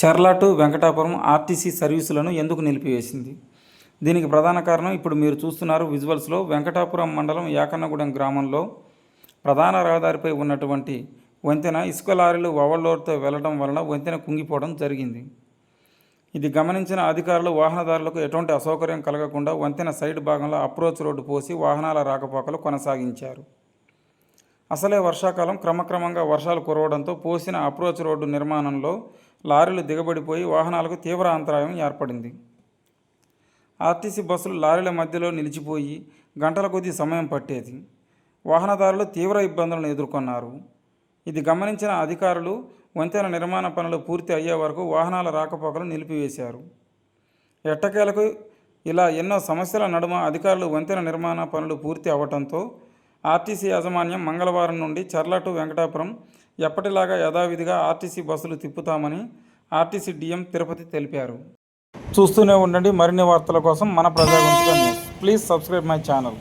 Charla to Venkatapuram RTC సర్వీసులను ఎందుకు నిలిపివేసింది? దీనికి ప్రధాన కారణం ఇప్పుడు మీరు చూస్తున్నారు విజువల్స్లో వెంకటాపురం మండలం యాకన్నగూడెం గ్రామంలో ప్రధాన రహదారిపై ఉన్నటువంటి వంతెన ఇసుక లారీలు ఓవర్లోడ్తో వెళ్ళడం వలన వంతెన కుంగిపోవడం జరిగింది. ఇది గమనించిన అధికారులు వాహనదారులకు ఎటువంటి అసౌకర్యం కలగకుండా వంతెన సైడ్ భాగంలో అప్రోచ్ రోడ్డు పోసి వాహనాల రాకపోకలు కొనసాగించారు. అసలే వర్షాకాలం క్రమక్రమంగా వర్షాలు కురవడంతో పోసిన అప్రోచ్ రోడ్డు నిర్మాణంలో లారీలు దిగబడిపోయి వాహనాలకు తీవ్ర అంతరాయం ఏర్పడింది. ఆర్టీసీ బస్సులు లారీల మధ్యలో నిలిచిపోయి గంటల కొద్దీ సమయం పట్టేది. వాహనదారులు తీవ్ర ఇబ్బందులను ఎదుర్కొన్నారు. ఇది గమనించిన అధికారులు వంతెన నిర్మాణ పనులు పూర్తి అయ్యే వరకు వాహనాల రాకపోకలు నిలిపివేశారు. ఎట్టకేలకు ఇలా ఎన్నో సమస్యల నడుమ అధికారులు వంతెన నిర్మాణ పనులు పూర్తి అవ్వడంతో ఆర్టీసీ యాజమాన్యం మంగళవారం నుండి చర్ల టు వెంకటాపురం ఎప్పటిలాగా యథావిధిగా ఆర్టీసీ బస్సులు తిప్పుతామని ఆర్టీసీ డిఎం తిరుపతి తెలిపారు. చూస్తూనే ఉండండి మరిన్ని వార్తల కోసం మన ప్రజాగొంతుగా news. Please subscribe my channel.